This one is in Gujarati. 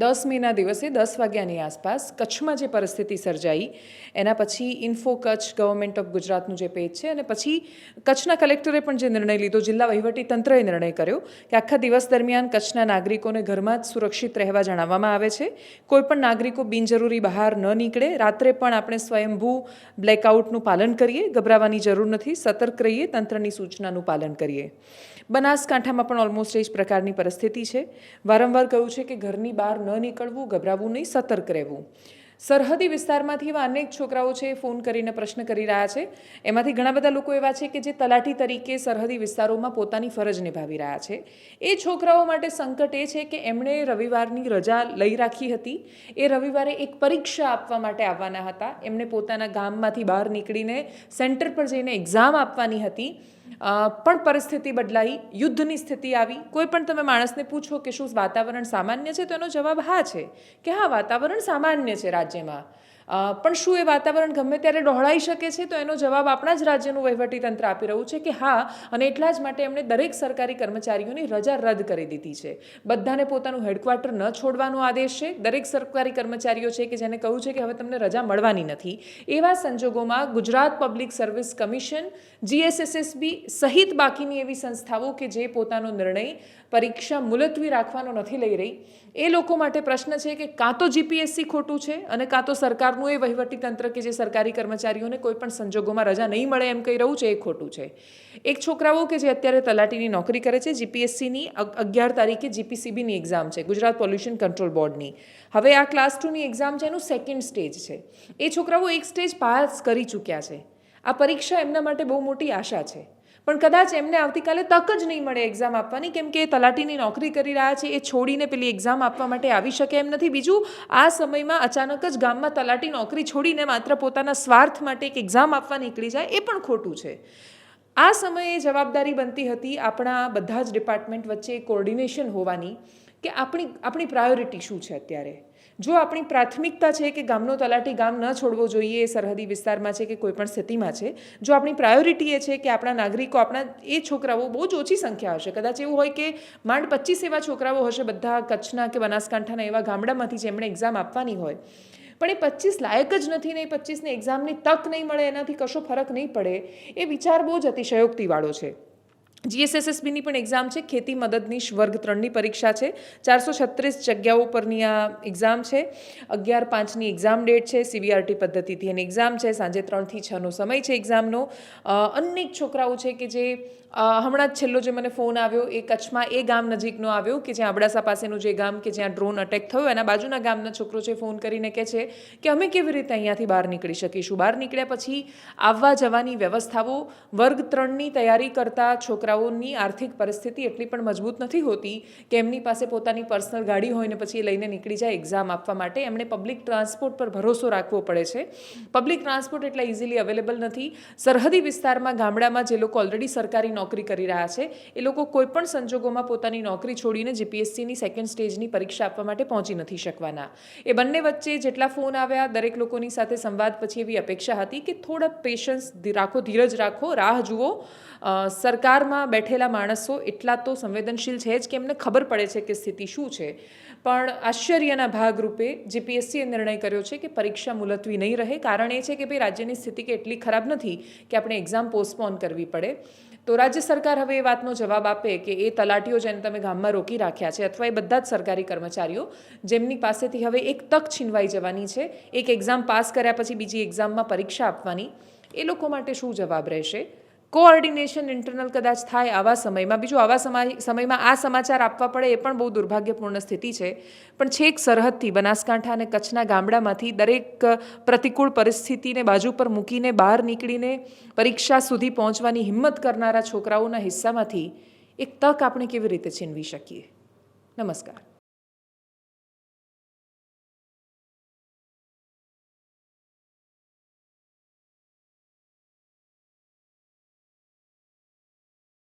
દસ મેના દિવસે દસ વાગ્યાની આસપાસ કચ્છમાં જે પરિસ્થિતિ સર્જાઈ, એના પછી ઇન્ફો કચ્છ ગવર્મેન્ટ ઓફ ગુજરાતનું જે પેજ છે અને પછી કચ્છના કલેક્ટરે પણ જે નિર્ણય લીધો, જિલ્લા વહીવટી તંત્રએ નિર્ણય કર્યો કે આખા દિવસ દરમિયાન કચ્છના નાગરિકોને ઘરમાં જ સુરક્ષિત રહેવા જણાવવામાં આવે છે. કોઈપણ નાગરિકો બિનજરૂરી બહાર ન નીકળે. રાત્રે પણ આપણે સ્વયંભૂ બ્લેકઆઉટનું પાલન કરીએ, ગભરાવાની જરૂર નથી. સતર્ક રહીએ, તંત્રની સૂચનાનું પાલન કરીએ. બનાસકાંઠામાં પણ ઓલમોસ્ટ એ જ પ્રકારની પરિસ્થિતિ છે. વારંવાર કહ્યું છે કે ઘરની બહાર ન નીકળવું, ગભરાવું નહીં, સતર્ક રહેવું. સરહદી વિસ્તારમાંથી એવા અનેક છોકરાઓ છે, ફોન કરીને પ્રશ્ન કરી રહ્યા છે. એમાંથી ઘણા બધા લોકો એવા છે કે જે તલાટી તરીકે સરહદી વિસ્તારોમાં પોતાની ફરજ નિભાવી રહ્યા છે. એ છોકરાઓ માટે સંકટ એ છે કે એમણે રવિવારની રજા લઈ રાખી હતી. એ રવિવારે એક પરીક્ષા આપવા માટે આવવાના હતા. એમણે પોતાના ગામમાંથી બહાર નીકળીને સેન્ટર પર જઈને એક્ઝામ આપવાની હતી. પણ પરિસ્થિતિ બદલાઈ, યુદ્ધની સ્થિતિ આવી. કોઈ પણ તમે માણસને પૂછો કે શું વાતાવરણ સામાન્ય છે, તો એનો જવાબ હા છે કે હા, વાતાવરણ સામાન્ય છે રાજ્યમાં. પણ શું એ વાતાવરણ ગમે ત્યારે ડહોળાઈ શકે છે? તો એનો જવાબ આપણા જ રાજ્યનું વહીવટીતંત્ર આપી રહ્યું છે કે હા, અને એટલા જ માટે એમણે દરેક સરકારી કર્મચારીઓની રજા રદ કરી દીધી છે. બધાને પોતાનું હેડક્વાર્ટર ન છોડવાનો આદેશ છે. દરેક સરકારી કર્મચારીઓ છે કે જેને કહ્યું છે કે હવે તમને રજા મળવાની નથી. એવા સંજોગોમાં Gujarat public service commission, GSSSB સહિત બાકીની એવી સંસ્થાઓ કે જે પોતાનો નિર્ણય પરીક્ષા મુલતવી રાખવાનો નથી લઈ રહી. એ લોકો માટે પ્રશ્ન છે કે કાં તો જીપીએસસી ખોટું છે અને કાં તો સરકારનું એ વહીવટી તંત્ર કે જે સરકારી કર્મચારીઓને કોઈ પણ સંજોગોમાં રજા નહીં મળે એમ કહી રહ્યું છે, એ ખોટું છે. એક છોકરાઓ કે જે અત્યારે તલાટીની નોકરી કરે છે, જીપીએસસીની અગિયાર તારીખે જીપીસીબીની એક્ઝામ છે, ગુજરાત પોલ્યુશન કંટ્રોલ બોર્ડની હવે આ ક્લાસ ટુની એક્ઝામ છે, એનું સેકન્ડ સ્ટેજ છે. એ છોકરાઓ એક સ્ટેજ પાસ કરી ચૂક્યા છે. આ પરીક્ષા એમના માટે બહુ મોટી આશા છે. પણ કદાચ એમને આવતીકાલે તક જ નહીં મળે એક્ઝામ આપવાની, કેમ કે એ તલાટીની નોકરી કરી રહ્યા છે, એ છોડીને પેલી એક્ઝામ આપવા માટે આવી શકે એમ નથી. બીજું, આ સમયમાં અચાનક જ ગામમાં તલાટી નોકરી છોડીને માત્ર પોતાના સ્વાર્થ માટે એક એક્ઝામ આપવા નીકળી જાય, એ પણ ખોટું છે. આ સમયે જવાબદારી બનતી હતી આપણા બધા જ ડિપાર્ટમેન્ટ વચ્ચે કોર્ડિનેશન હોવાની કે આપણી આપણી પ્રાયોરિટી શું છે અત્યારે? જો આપણી પ્રાથમિકતા છે કે ગામનો તલાટી ગામ ન છોડવો જોઈએ એ સરહદી વિસ્તારમાં છે કે કોઈપણ સ્થિતિમાં છે, જો આપણી પ્રાયોરિટી એ છે કે આપણા નાગરિકો, આપણા એ છોકરાઓ બહુ જ ઓછી સંખ્યા હશે. કદાચ એવું હોય કે માંડ પચીસ એવા છોકરાઓ હશે બધા કચ્છના કે બનાસકાંઠાના એવા ગામડામાંથી જેમણે એક્ઝામ આપવાની હોય. પણ એ પચીસ લાયક જ નથી ને એ પચીસને એક્ઝામની તક નહીં મળે, એનાથી કશો ફરક નહીં પડે, એ વિચાર બહુ જ અતિશયોક્તિવાળો છે. જીએસએસએસબીની પણ એક્ઝામ છે, ખેતી મદદનીશ વર્ગ ત્રણની પરીક્ષા છે, ચારસો છત્રીસ જગ્યાઓ પરની આ એક્ઝામ છે, અગિયાર પાંચની એક્ઝામ ડેટ છે સીબીઆરટી પદ્ધતિથી એની એક્ઝામ છે, સાંજે ત્રણથી છનો સમય છે એક્ઝામનો અનેક છોકરાઓ છે કે જે હમણાં જ છેલ્લો જે મને ફોન આવ્યો એ કચ્છમાં એ ગામ નજીકનો આવ્યો કે જ્યાં અબડાસા પાસેનું જે ગામ કે જ્યાં ડ્રોન અટેક થયો, એના બાજુના ગામના છોકરો છે ફોન કરીને કહે છે કે અમે કેવી રીતે અહીંયાથી બહાર નીકળી શકીશું? બહાર નીકળ્યા પછી આવવા જવાની વ્યવસ્થાઓ વર્ગ ત્રણની તૈયારી કરતા છોકરાઓની આર્થિક પરિસ્થિતિ એટલી પણ મજબૂત નથી હોતી કે એમની પાસે પોતાની પર્સનલ ગાડી હોય ને પછી એ લઈને નીકળી જાય એક્ઝામ આપવા માટે. એમણે પબ્લિક ટ્રાન્સપોર્ટ પર ભરોસો રાખવો પડે છે. પબ્લિક ટ્રાન્સપોર્ટ એટલા ઇઝીલી અવેલેબલ નથી. સરહદી વિસ્તારમાં ગામડામાં જે લોકો ઓલરેડી સરકારી નોકરી કરી રહ્યા છે. એ લોકો કોઈપણ સંજોગોમાં પોતાની નોકરી છોડીને જીપીએસસીની સેકન્ડ સ્ટેજની પરીક્ષા આપવા માટે પહોંચી નથી શકવાના. એ બંને વચ્ચે જેટલા ફોન આવ્યા, દરેક લોકોની સાથે સંવાદ પછી એવી અપેક્ષા હતી કે થોડા પેશન્સ રાખો, ધીરજ રાખો, રાહ જુઓ. સરકારમાં બેઠેલા માણસો એટલા તો સંવેદનશીલ છે જ કે એમને ખબર પડે છે કે સ્થિતિ શું છે. પણ આશ્ચર્યના ભાગરૂપે જીપીએસસીએ નિર્ણય કર્યો છે કે પરીક્ષા મુલતવી નહીં રહે. કારણ એ છે કે ભાઈ રાજ્યની સ્થિતિ કે એટલી ખરાબ નથી કે આપણે એક્ઝામ પોસ્ટપોન કરવી પડે. તો રાજ્ય સરકાર હવે એ વાતનો જવાબ આપે કે એ તલાટીઓ જેને તમે ગામમાં રોકી રાખ્યા છે અથવા એ બધા જ સરકારી કર્મચારીઓ જેમની પાસેથી હવે એક તક છીનવાઈ જવાની છે, એક એક્ઝામ પાસ કર્યા પછી બીજી એક્ઝામમાં પરીક્ષા આપવાની, એ લોકો માટે શું જવાબ રહેશે? કોઓર્ડિનેશન ઇન્ટરનલ કદાચ થાય આવા સમયમાં. બીજું આવા સમય, સમયમાં આ સમાચાર આપવા પડે એ પણ બહુ દુર્ભાગ્યપૂર્ણ સ્થિતિ છે. પણ છેક સરહદથી બનાસકાંઠા અને કચ્છના ગામડામાંથી દરેક પ્રતિકૂળ પરિસ્થિતિને બાજુ પર મૂકીને બહાર નીકળીને પરીક્ષા સુધી પહોંચવાની હિંમત કરનારા છોકરાઓના હિસ્સામાંથી એક તક આપણે કેવી રીતે છીનવી શકીએ? નમસ્કાર.